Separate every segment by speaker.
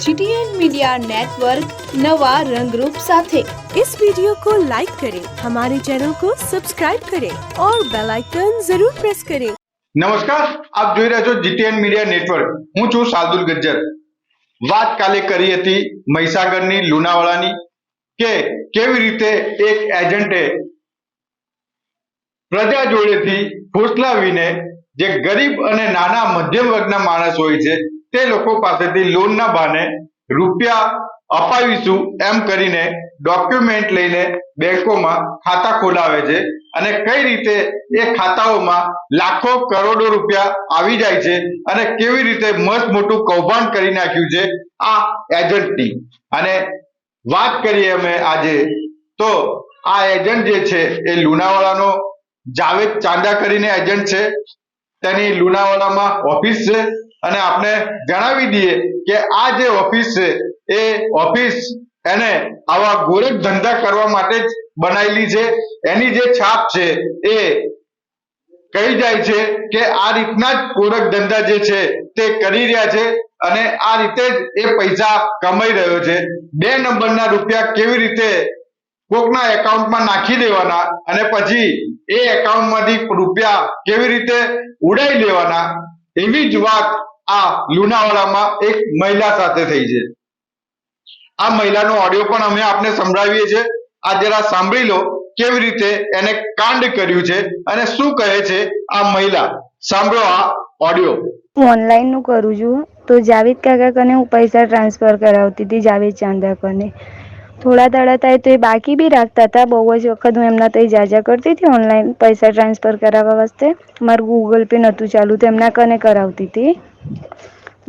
Speaker 1: GTN media network नवा रंग रूप साथे
Speaker 2: इस वीडियो को लाइक करें हमारे चैनल को सब्सक्राइब करें और बेल आइकन जरूर प्रेस करें
Speaker 3: નમસ્કાર આપ જોઈ રહ્યા છો જીટીએન મીડિયા નેટવર્ક હું છું સાદુલ ગજ્જર વાત કાલે કરી હતી મહીસાગરની લુણાવાડાની કે કેવી રીતે એક એજન્ટે પ્રજા જોડેથી ફોસલાવીને જે ગરીબ અને નાના મધ્યમ વર્ગના માણસ હોય છે તે લોકો પાસેથી લોનના બહાને રૂપિયા અપાવીશું એમ કરીને ડોક્યુમેન્ટ લઈને બેંકોમાં ખાતા ખોલાવે છે અને કઈ રીતે એ ખાતાઓમાં લાખો કરોડો રૂપિયા આવી જાય છે અને કેવી રીતે મસ્ત મોટું કૌભાંડ કરી નાખ્યું છે આ એજન્ટની અને વાત કરીએ અમે આજે, તો આ એજન્ટ જે છે એ લુણાવાડાનો જાવેદ ચાંદા કરીને એજન્ટ છે. તેની લુણાવાડામાં ઓફિસ છે. અને આપણે જણાવી દઈએ કે આ જે ઓફિસ છે, એ ઓફિસ એને આવા ગોરખ ધંધા કરવા માટે જ બનાવેલી છે. એની જે છાપ છે, એ કહી જાય છે કે આ રીતના જ ગોરખ ધંધા જે છે, તે કરી રહ્યા છે અને આ રીતે જ એ પૈસા કમાઈ રહ્યો છે. બે નંબરના રૂપિયા કેવી રીતે કોકના એકાઉન્ટમાં નાખી દેવાના અને પછી એ એકાઉન્ટમાંથી રૂપિયા કેવી રીતે ઉડાઈ લેવાના એવી જ વાત આ લુણાવાડામાં એક મહિલા સાથે થઈ છે. આ મહિલાનો ઓડિયો પણ અમે આપને સંભળાવીએ છીએ. આ જરા સાંભળી લો કેવી રીતે એને કાંડ કર્યું છે અને શું કહે છે આ મહિલા. સાંભળો આ ઓડિયો
Speaker 4: હું ઓનલાઈનનું કરું છું. તો જાવેદ કાકા કને હું પૈસા ટ્રાન્સફર કરાવતી હતી, જાવેદ ચાંદા કને થોડા દાડા થાય તો એ બાકી બી રાખતા હતા. બહુ જ વખત હું એમના ત્યાં જાજા કરતી હતી ઓનલાઈન પૈસા ટ્રાન્સફર કરાવવા વાસ્તે. મારું ગૂગલ પે નહોતું ચાલુ તો એમના કને કરાવતી હતી.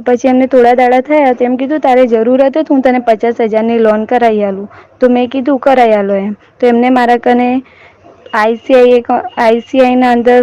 Speaker 4: પછી એમને થોડા દાડા થયા તો એમ કીધું, તારે જરૂર હતી તો હું તને પચાસ હજારની લોન કરાવી આલું. તો મેં કીધું, કરાવી આલો એમ. તો એમને મારા કને આઈસીઆઈ આઈસીઆઈના અંદર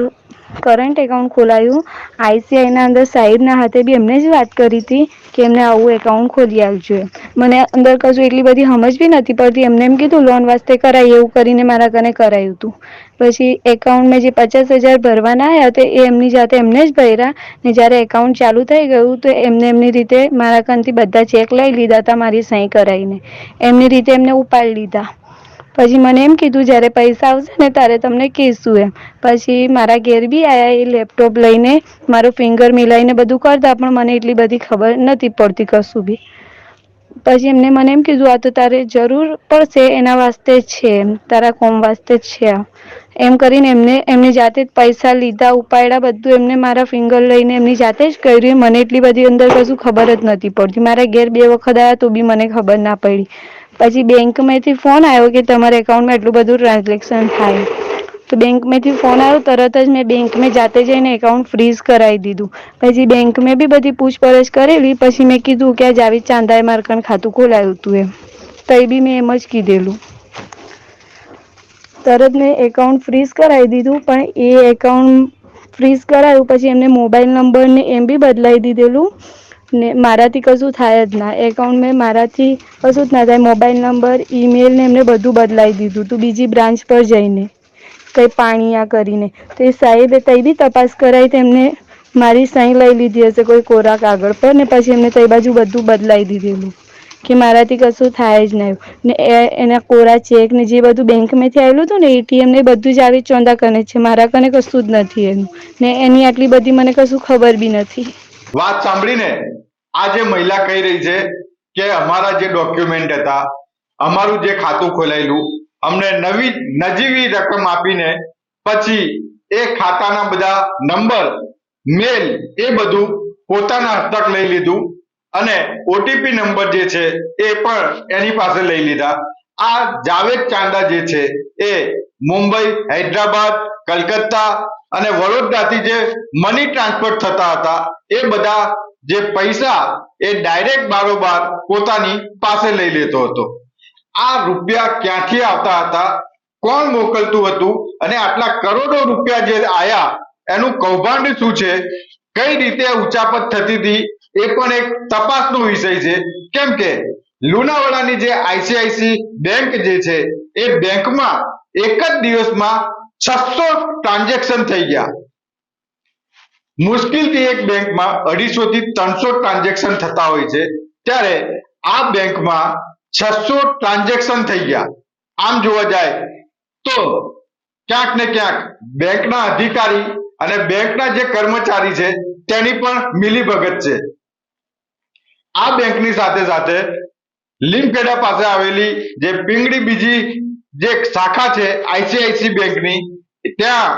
Speaker 4: કરંટ એકાઉન્ટ ખોલાયું. આઈસીઆઈના અંદર સાહેબના હાથે બી એમને જ વાત કરી હતી કે એમને આવું એકાઉન્ટ ખોલી આવજો. મને અંદર કશું એટલી બધી સમજ બી નથી પડતી. એમને એમ કીધું લોન વાસ્તે કરાય. એવું કરીને મારા કને કરાયું હતું પછી એકાઉન્ટમાં જે પચાસ હજાર ભરવાના આવ્યા તે એ એમની જાતે એમને જ ભર્યા. ને જ્યારે એકાઉન્ટ ચાલુ થઈ ગયું, તો એમને એમની રીતે મારા કનથી બધા ચેક લઈ લીધા હતા મારી સહી કરાવીને એમની રીતે એમને ઉપાડી લીધા. પછી મને એમ કીધું, જ્યારે પૈસા આવશે ને ત્યારે તમને કહીશું એમ. પછી મારા ઘેર બી આયા એ લેપટોપ લઈને, મારું ફિંગર મિલાઈને બધું કરતા, પણ મને એટલી બધી ખબર નથી પડતી કશું બી. પછી એમને મને એમ કીધું, આ તો તારે જરૂર પડશે, એના વાસ્તે છે એમ, તારા કોમ વાસ્તે છે આ એમ કરીને એમને, એમની જાતે જ પૈસા લીધા, ઉપાડ્યા, બધું એમને મારા ફિંગર લઈને એમની જાતે જ કર્યું. મને એટલી બધી અંદર કશું ખબર જ નથી પડતી. મારા ઘેર બે વખત આવ્યા તો બી મને ખબર ના પડી. પછી બેંકમાંથી ફોન આવ્યો કે તમારા એકાઉન્ટમાં એટલું બધું ટ્રાન્ઝેક્શન થાય. તો બેંકમાંથી ફોન આવ્યો, તરત જ મેં બેંકમાં જાતે જઈને એકાઉન્ટ ફ્રીઝ કરાવી દીધું. પછી બેંકમાં બી બધી પૂછપરછ કરેલી, પછી મેં કીધું કે આ જાવી ચાંદાએ મારકણ ખાતું ખોલાવ્યું હતું એમ. તો બી મેં એમ જ કીધેલું. તરત મેં એકાઉન્ટ ફ્રીઝ કરાવી દીધું, પણ એ એકાઉન્ટ ફ્રીઝ કરાયું, પછી એમને મોબાઈલ નંબર ને એમ બી બદલાવી દીધેલું. ને મારાથી કશું થાય જ ના. એકાઉન્ટ મેં મારાથી કશું જ ના થાય. મોબાઈલ નંબર ઈમેલ ને એમને બધું બદલાવી દીધું તું, બીજી બ્રાન્ચ પર જઈને. કંઈ પાણીયા કરીને. તો એ સાહેબે તઈ બી તપાસ કરાવી તેમને મારી સહી લઈ લીધી હશે કોઈ કોરા કાગળ પર ને પછી એમને તઈ બાજુ બધું બદલાવી દીધેલું કે મારાથી કશું થાય જ નહીં ને એના કોરા ચેક ને જે બધું બેંકમાંથી આવેલું હતું ને એટીએમ ને બધું જ આવી ચોંદા કને છે. મારા કને કશું જ નથી એનું. ને એની આટલી બધી મને કશું ખબર બી નથી.
Speaker 3: વાત સાંભળીને આ જે મહિલા કહી રહી છે કે અમારા જે ડોક્યુમેન્ટ હતા, અમારું જે ખાતું ખોલાયેલું, અમને નવી, નજીવી રકમ આપીને પછી એ ખાતાના બધા નંબર મેલ એ બધું પોતાના હસ્તક લઈ લીધું અને ઓટીપી નંબર જે છે એ પણ એની પાસે લઈ લીધા. આ જાવેદ ચાંદા જે છે એ મુંબઈ, હૈદરાબાદ, કલકત્તા અને વડોદરાથી જે મની ટ્રાન્સફર થતા હતા, એ બધા જે પૈસા એ ડાયરેક્ટ બારોબાર પોતાની પાસે લઈ લેતો હતો. આ રૂપિયા ક્યાંથી આવતા હતા? કોણ મોકલતું હતું? અને આટલા કરોડો રૂપિયા જે આયા, એનું કૌભાંડ શું છે? કઈ રીતે ઉચાપત થતી હતી? એ પણ એક તપાસનો વિષય છે. કેમ કે લુણાવાડાની જે આઈસીઆઈસી બેંક જે છે, એ બેંકમાં એક જ દિવસમાં છસો ટ્રાન્ઝેક્શન થઈ ગયા. મુશ્કેલથી એક બેંકમાં અઢીસો થી ત્રણસો ટ્રાન્ઝેક્શન થતા હોય છે. ત્યારે આ બેંકમાં છસો ટ્રાન્ઝેક્શન થઈ ગયા. આમ જોવા જાય તો ક્યાંક ને ક્યાંક બેંકના અધિકારી અને બેંકના જે કર્મચારી છે તેની પણ મિલીભગત છે. આ બેંકની સાથે સાથે લીમખેડા પાસે આવેલી જે પીંગડી બીજી જે શાખા છે આઈસીઆઈસી બેંકની, ત્યાં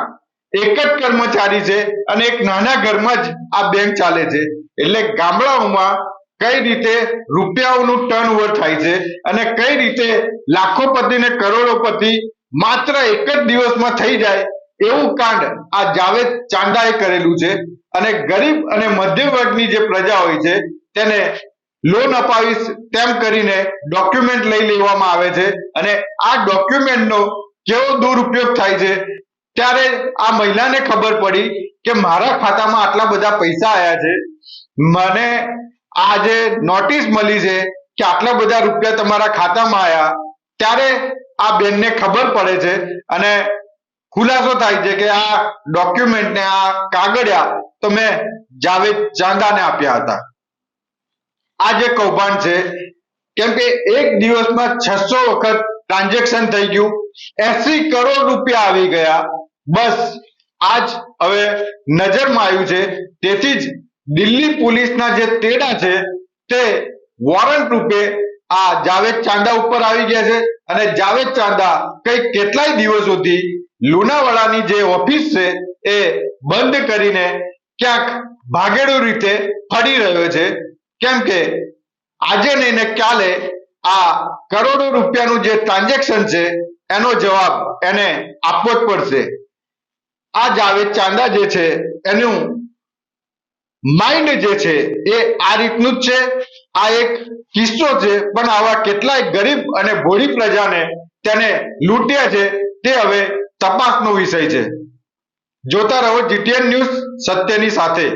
Speaker 3: એક જ કર્મચારી છે અને એક નાના ઘરમાં જ આ બેંક ચાલે છે. એટલે ગામડાઓમાં કઈ રીતે રૂપિયાઓનું ટર્નઓવર થાય છે અને કઈ રીતે લાખોપતિ ને કરોડોપતિ માત્ર એક જ દિવસમાં થઈ જાય, એવું કાંડ આ જાવેદ ચાંદાએ કરેલું છે. અને ગરીબ અને મધ્યમ વર્ગની જે પ્રજા હોય છે, તેને લોન અપાવીશ તેમ કરીને ડોક્યુમેન્ટ લઈ લેવામાં આવે છે અને આ ડોક્યુમેન્ટનો કેવો દુરુપયોગ થાય છે ત્યારે આ મહિલાને ખબર પડી કે મારા ખાતામાં આટલા બધા પૈસા આવ્યા છે. મને આ જે નોટિસ મળી છે કે આટલા બધા રૂપિયા તમારા ખાતામાં આવ્યા. ત્યારે આ બેનને ખબર પડે છે અને ખુલાસો થાય છે કે આ ડોક્યુમેન્ટને આ કાગળિયા મેં જાવેદ ચાંદાને આપ્યા હતા. આ જે કૌભાંડ છે, કેમ કે એક દિવસમાં છસો વખત ટ્રાન્ઝેક્શન થઈ ગયું, એસી કરોડ રૂપિયા આવી ગયા. બસ, આજ હવે નજરમાં આવ્યું છે. તેથી જ દિલ્હી પોલીસના જે તેડા છે, તે વોરંટ રૂપે આ જાવેદ ચાંદા ઉપર આવી ગયા છે. અને જાવેદ ચાંદા કઈ કેટલાય દિવસોથી લુણાવાડાની જે ઓફિસ છે, એ બંધ કરીને ક્યાંક ભાગેડુ રીતે ફરી રહ્યો છે. કેમ કે આજે નહીં ને કાલે આ કરોડો રૂપિયાનું જે ટ્રાન્ઝેક્શન છે, એનો જવાબ એને આપવો જ પડશે. આ જાવેદ ચાંદા જે છે, એનું માઇન્ડ જે છે, એ આ રીતનું જ છે. આ એક કિસ્સો છે, પણ આવા કેટલાય ગરીબ અને ભોળી પ્રજાને તેને લૂંટ્યા છે, તે હવે તપાસનો વિષય છે. જોતા રહો જીટીએન ન્યૂઝ સત્યની સાથે.